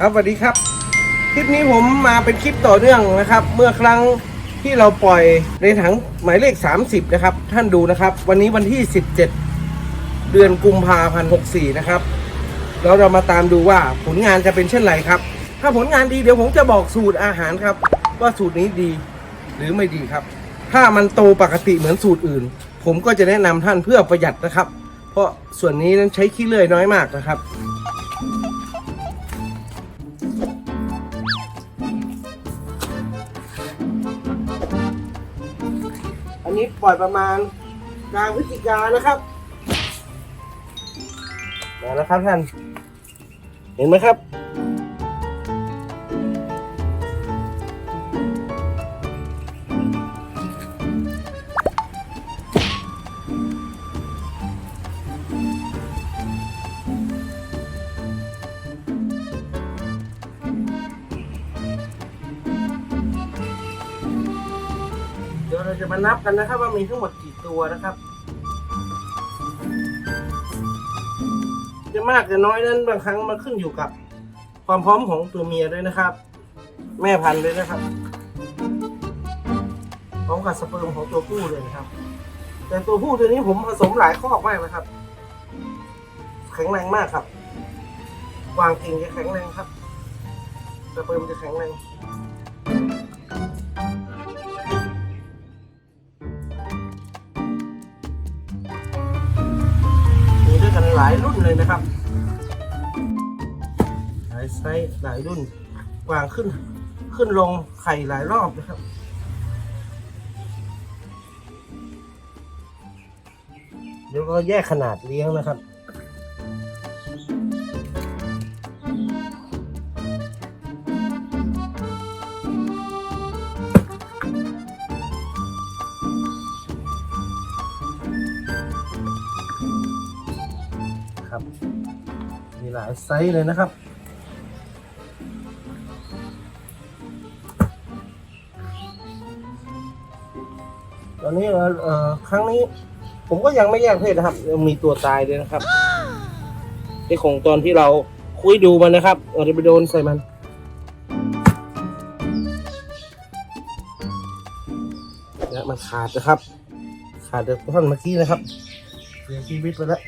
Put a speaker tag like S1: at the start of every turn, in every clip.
S1: ครับสวัสดีครับ คลิปนี้ผมมาเป็นคลิปต่อเนื่องนะครับ เมื่อครั้งที่เราปล่อยในถังหมายเลข 30 นะครับ ท่านดูนะครับ วันนี้วันที่ 17 เดือนกุมภาพันธ์64 นะครับแล้วเรามาตามดูว่าผลงานจะเป็นเช่นไรครับ ถ้าผลงานดีเดี๋ยวผมจะบอกสูตรอาหารครับ ว่าสูตรนี้ดีหรือไม่ดีครับ ถ้ามันโตปกติเหมือนสูตรอื่น ผมก็จะแนะนำท่านเพื่อประหยัดนะครับ เพราะส่วนนี้นั้นใช้ขี้เลื่อยน้อยมากนะครับ ล่อยประมาณกลางพฤศจิกานะครับมาแล้วครับท่าน เห็นไหมครับ เดี๋ยวเราจะมานับกันนะครับ ว่ามีทั้งหมดกี่ตัวนะครับ จะมากจะน้อยนั้นบางครั้งมันขึ้นอยู่กับ ความพร้อมของตัวเมียด้วยนะครับ แม่พันธุ์ด้วยนะครับพร้อมกับสเปิร์มของตัวผู้เลยนะครับ แต่ตัวผู้ตัวนี้ผมผสมหลายข้อกมากนะครับ แข็งแรงมากครับวางกิ่งจะแข็งแรงครับสเปิร์มจะแข็งแรง เลยนะครับ หลายไซส์หลายรุ่นวางขึ้น ขึ้นลงไข่หลายรอบนะครับเดี๋ยวก็แยกขนาดเลี้ยงนะครับครับายไซส์เลยนะครับ ตอนนี้เอ่อเอครั้งนี้ ผมก็ยังไม่แยกเพศนะครับยังมีตัวตายเลยนะครับไอ้ของตอนที่เราคุยดูมันนะครับเราจะไปโดนใส่มันเนี่ยมันขาดนะครับ ขาดเดี๋ยวท่อนเมื่อกี้นะครับเสียชีวิตไปแล้ว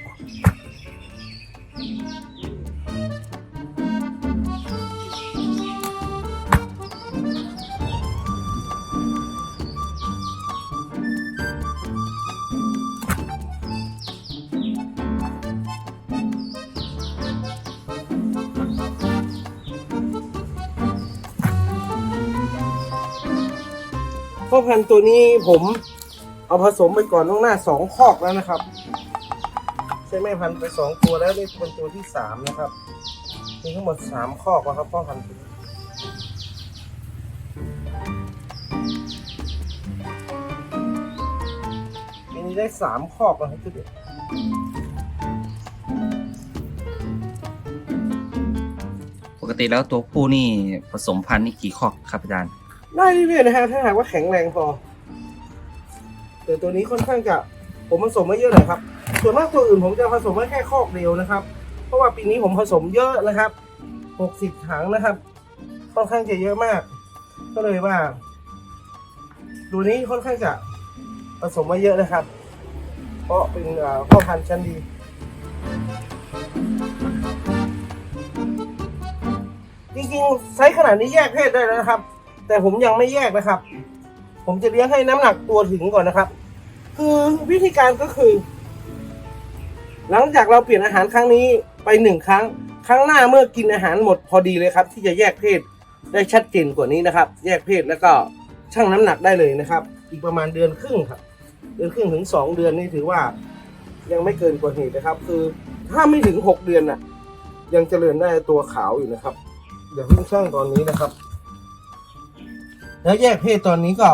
S1: พ่อพันธุ์ตัวนี้ผมเอาผสมไปก่อนล่วงหน้าสองคอกแล้วนะครับใช่แม่พันธุ์ไปสองตัวแล้วนี่เป็นตัวที่สามนะครับมีทั้งหมดสามคอกแล้วครับพ่อพันธุ์นี้ปีนี้ได้สามคอกแล้วครับทุกเด็ก
S2: ปกติแล้วตัวผู้นี่ผสมพันธุ์นี่กี่ข้อครับอาจารย์
S1: ได้เรื่อยๆนะฮะถ้าหากว่าแข็งแรงพอแต่ตัวนี้ค่อนข้างจะผมผสมไม่เยอะหน่อยครับ ส่วนมากตัวอื่นผมจะผสมไว้แค่คอกเดียวนะครับ เพราะว่าปีนี้ผมผสมเยอะนะครับหกสิบถังนะครับ ค่อนข้างจะเยอะมาก ก็เลยว่า ตัวนี้ค่อนข้างจะผสมมาเยอะนะครับ เพราะเป็นเอ่อพ่อพันธุ์ชั้นดีจริงๆไซส์ขนาดนี้แยกเพศได้แล้วนะครับ แต่ผมยังไม่แยกนะครับ ผมจะเลี้ยงให้น้ำหนักตัวถึงก่อนนะครับ คือวิธีการก็คือ หลังจากเราเปลี่ยนอาหารครั้งนี้ไปหนึ่งครั้ง ครั้งหน้าเมื่อกินอาหารหมดพอดีเลยครับ ที่จะแยกเพศได้ชัดเจนกว่านี้นะครับ แยกเพศแล้วก็ชั่งน้ำหนักได้เลยนะครับ อีกประมาณเดือนครึ่งครับ เดือนครึ่งถึงสองเดือนนี่ถือว่ายังไม่เกินกว่าเหตุนะครับ คือถ้าไม่ถึงหกเดือนน่ะ ยังเจริญได้ตัวขาวอยู่นะครับอย่าเพิ่งช่างตอนนี้นะครับ แล้วแยกเพศตอนนี้ก็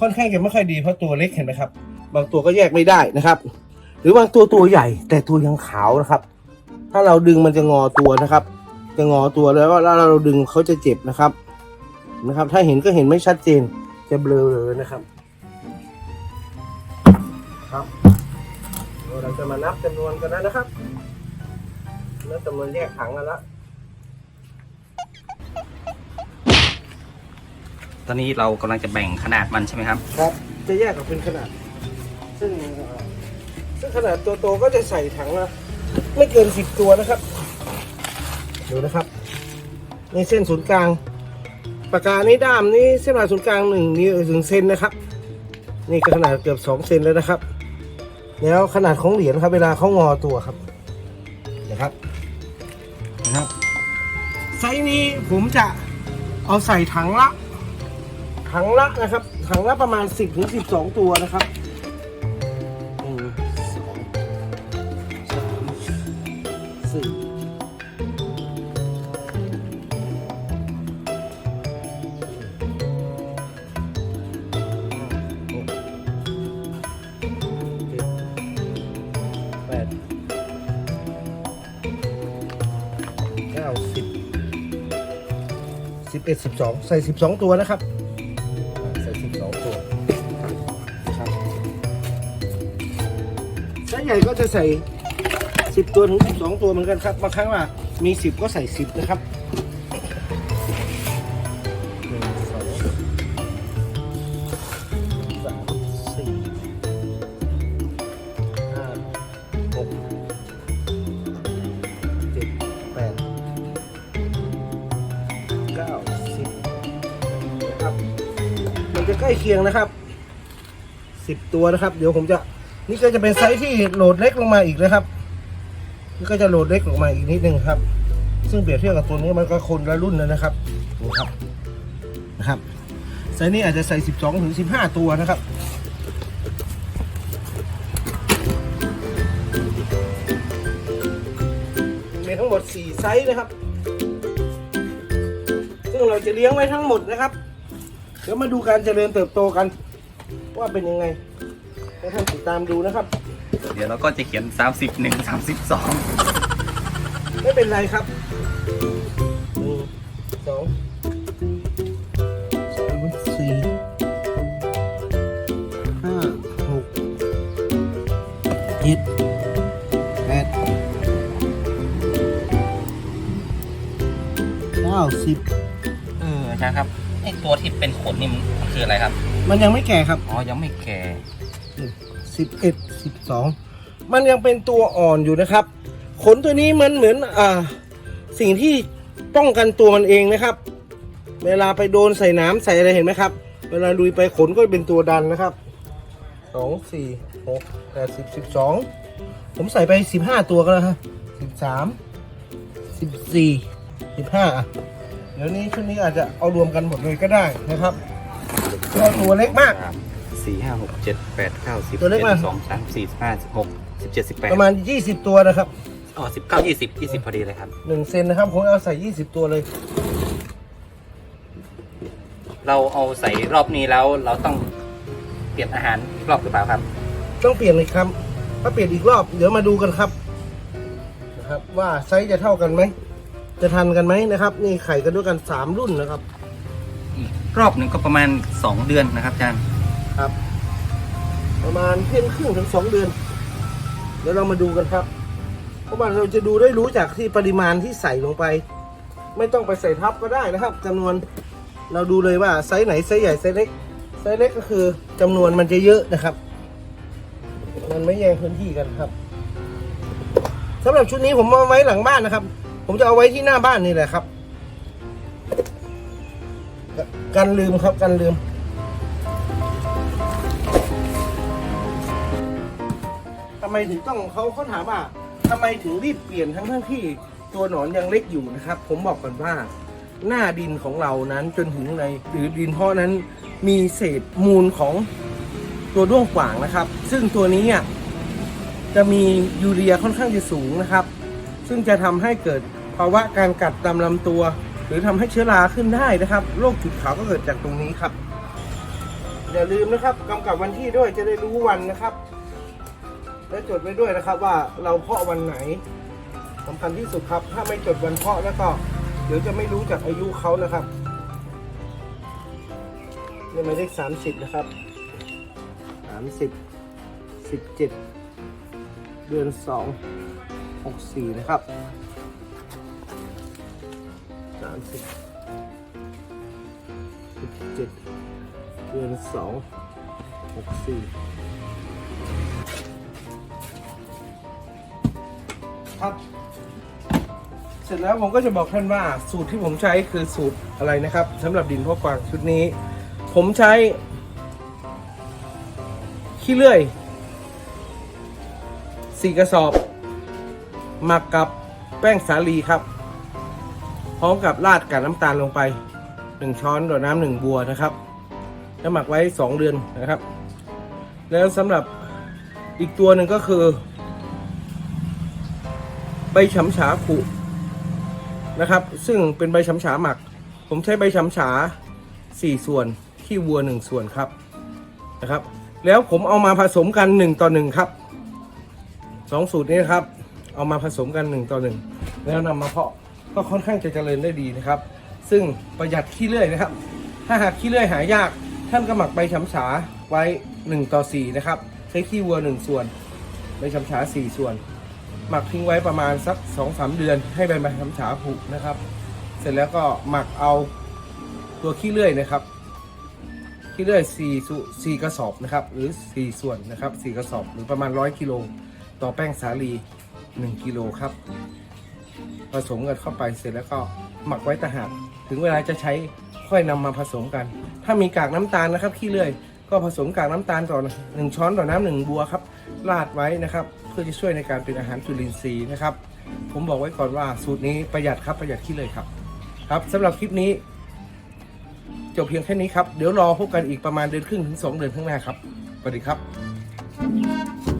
S1: ค่อนข้างจะไม่ค่อยดีเพราะตัวเล็กเห็นไหมครับ บางตัวก็แยกไม่ได้นะครับ หรือบางตัวตัวใหญ่แต่ตัวยังขาวนะครับ ถ้าเราดึงมันจะงอตัวนะครับ จะงอตัวแล้วก็แล้วเราดึงเขาจะเจ็บนะครับนะครับ ถ้าเห็นก็เห็นไม่ชัดเจนจะเบลอเลยนะครับ ครับเดี๋ยวเราจะมานับจำนวนกันแล้วนะครับนับจำนวนแยกถังกันแล้ว
S2: ตอนนี้เรากำลังจะแบ่งขนาดมันใช่ไหมครับ
S1: ครับ จะแยกออกเป็นขนาด ซึ่งเอ่อซึ่งขนาดตัวโตก็จะใส่ถังละไม่เกินสิบตัวนะครับ ดูนะครับนี่เส้นศูนย์กลางปากกานี้ด้ามนี้เส้นผ่าศูนย์กลางหนึ่งนิ้วถึงเซนนะครับ นี่ก็ขนาดเกือบสองเซนแล้วนะครับ แล้วขนาดของเหรียญครับ เวลาเขางอตัวครับนะครับนะครับไซส์นี้ผมจะเอาใส่ถังละ ถังละนะครับ ถังละประมาณ 10ถึง12 ตัวนะครับหนึ่งสองสามสี่ห้าหกเจ็ดแปดเก้าสิบสิบเอ็ดสิบสองใส่สิบสองตัวนะครับ ก่ก็จะใส่สิบตัวถึงสิบสองตัวเหมือนกันครับบางครั้งว่ามีสิบก็ใส่สิบนะครับหนึ่งสองสามสี่ห้าหกเจ็ดแปดเก้าสิบนะครับมันจะใกล้เคียงนะครับสิบตัวนะครับ เดี๋ยวผมจะ นี่ก็จะเป็นไซส์ที่โหลดเล็กลงมาอีกนะครับนี่ก็จะโหลดเล็กลงมาอีกนิดนึงครับ ซึ่งเปรียบเทียบกับตัวนี้มันก็คนละรุ่นแล้วนะครับดูครับนะครับไซส์นี้อาจจะใส่ 12ถึง15 ตัวนะครับมีทั้งหมด 4 ไซส์นะครับ ซึ่งเราจะเลี้ยงไว้ทั้งหมดนะครับ เดี๋ยวมาดูการเจริญเติบโตกัน ว่าเป็นยังไง ให้ท่านติดตามดูนะครับ
S2: เดี๋ยวเราก็จะเขียน 31 32
S1: ไม่เป็นไรครับหนึ่งสองสามสี่ห้าหกเจ็ดแปดเก้าสิบ
S2: เอออาจารย์ครับไอตัวที่เป็นขนนี่มันมันคืออะไรครับ
S1: มันยังไม่แก่ครับ
S2: อ๋อ ยังไม่แก่
S1: สิบเอ็ดสิบสองมันยังเป็นตัวอ่อนอยู่นะครับ ขนตัวนี้มันเหมือนอ่าสิ่งที่ป้องกันตัวมันเองนะครับ เวลาไปโดนใส่น้ำใส่อะไรเห็นไหมครับ เวลาลุยไปขนก็เป็นตัวดันนะครับสองสี่หกแปดสิบสิบสองผมใส่ไปสิบห้าตัวก็แล้วฮะสิบสามสิบสี่สิบห้าเดี๋ยวนี้ชุดนี้อาจจะเอารวมกันหมดเลยก็ได้นะครับตัวเล็กมาก
S2: สี่ห้าหกเจ็ดแปดเก้าสิบ
S1: ตัวเล็กมาก
S2: สองสามสี่สิบห้าสิบหกสิบเจ็ดสิบแปด
S1: ประมาณยี่สิบตัวนะครับ
S2: อ๋อสิบเก้ายี่สิบยี่สิบพอดีเลยครับ
S1: หนึ่งเซนนะครับผมเอาใส่ยี่สิบตัวเลย
S2: เราเอาใส่รอบนี้แล้วเราต้องเปลี่ยนอาหารอีกรอบหรือเปล่าครับ
S1: ต้องเปลี่ยนเลยครับถ้าเปลี่ยนอีกรอบเดี๋ยวมาดูกันครับนะครับ ว่าไซส์จะเท่ากันไหมจะทันกันไหมนะครับ นี่ไข่กันด้วยกันสามรุ่นนะครับ
S2: อีกรอบหนึ่งก็ประมาณสองเดือนนะครับอาจารย์
S1: ครับ ประมาณเที่ยงครึ่งถึงสองเดือน เดี๋ยวเรามาดูกันครับเพราะว่าเราจะดูได้รู้จากที่ปริมาณที่ใส่ลงไป ไม่ต้องไปใส่ทับก็ได้นะครับจำนวนเราดูเลยว่าไซส์ไหนไซส์ใหญ่ไซส์เล็กไซส์เล็กก็คือจำนวนมันจะเยอะนะครับ มันไม่แย่งพื้นที่กันครับสำหรับชุดนี้ผมเอาไว้หลังบ้านนะครับ ผมจะเอาไว้ที่หน้าบ้านนี่แหละครับ กันลืมครับกันลืม ไมถึงต้องเขาเขาถามว่าทำไมถึงรีบเปลี่ยนทั้งทั้งที่ตัวหนอนยังเล็กอยู่นะครับ ผมบอกก่อนว่า หน้าดินของเรานั้นจนถึงในหรือดินเพาะนั้นมีเศษมูลของตัวด้วงกว่างนะครับ ซึ่งตัวนี้จะมียูเรียค่อนข้างจะสูงนะครับ ซึ่งจะทำให้เกิดภาวะการกัดตามลำตัว หรือทำให้เชื้อราขึ้นได้นะครับโรคจุดขาวก็เกิดจากตรงนี้ครับ อย่าลืมนะครับกำกับวันที่ด้วยจะได้รู้วันนะครับ และจดไว้ด้วยนะครับว่าเราเพาะวันไหนสำคัญที่สุดครับ ถ้าไม่จดวันเพาะแล้วก็ เดี๋ยวจะไม่รู้จากอายุเขานะครับนี่หมายเลขสามสิบนะครับสามสิบสิบเจ็ดเดือนสองหกสี่นะครับสามสิบสิบเจ็ดเดือนสองหกสี่ ครับ เสร็จแล้วผมก็จะบอกท่านว่าสูตรที่ผมใช้คือสูตรอะไรนะครับสำหรับดินพ่อกวางชุดนี้ ผมใช้ ขี้เลื่อยสี่กระสอบหมักกับแป้งสาลีครับ พร้อมกับราดกับน้ำตาลลงไปหนึ่งช้อนต่อน้ำหนึ่งบัวนะครับ แล้วหมักไว้สองเดือนนะครับ แล้วสำหรับอีกตัวหนึ่งก็คือ ใบฉำฉาขุนะครับ ซึ่งเป็นใบฉำฉาหมัก ผมใช้ใบฉำฉาสี่ส่วนขี้วัวหนึ่งส่วนครับนะครับ แล้วผมเอามาผสมกันหนึ่งต่อหนึ่งครับสองสูตรนี้นะครับ เอามาผสมกันหนึ่งต่อหนึ่งแล้วนำมาเพาะก็ค่อนข้างจะเจริญได้ดีนะครับ ซึ่งประหยัดขี้เลื่อยนะครับ ถ้าหากขี้เลื่อยหายาก ท่านก็หมักใบฉำฉาไว้ 1 ต่อ 4 นะครับ ใช้ขี้วัว 1 ส่วนใบฉำฉา 4 ส่วน หมักทิ้งไว้ประมาณสัก2-3สามเดือนให้ใบใบฉำฉาผุนะครับ เสร็จแล้วก็หมักเอาตัวขี้เลื่อยนะครับขี้เลื่อย4สุ4กระสอบนะครับ หรือ4ส่วนนะครับ4กระสอบหรือประมาณ100กิโลต่อแป้งสาลี1กิโลครับ ผสมกันเข้าไปเสร็จแล้วก็หมักไว้ต่างหากถึงเวลาจะใช้ค่อยนำมาผสมกัน ถ้ามีกากน้ำตาลนะครับขี้เลื่อย ก็ผสมกากน้ำตาลต่อหนึ่งช้อนต่อน้ำหนึ่งบัวครับ ราดไว้นะครับ เพื่อจะช่วยในการเป็นอาหารจุลินทรีย์นะครับ ผมบอกไว้ก่อนว่าสูตรนี้ประหยัดครับประหยัดขี้เลยครับ ครับสำหรับคลิปนี้จบเพียงแค่นี้ครับ เดี๋ยวรอพบกันอีกประมาณเดือนครึ่งถึงสองเดือนข้างหน้าครับสวัสดีครับ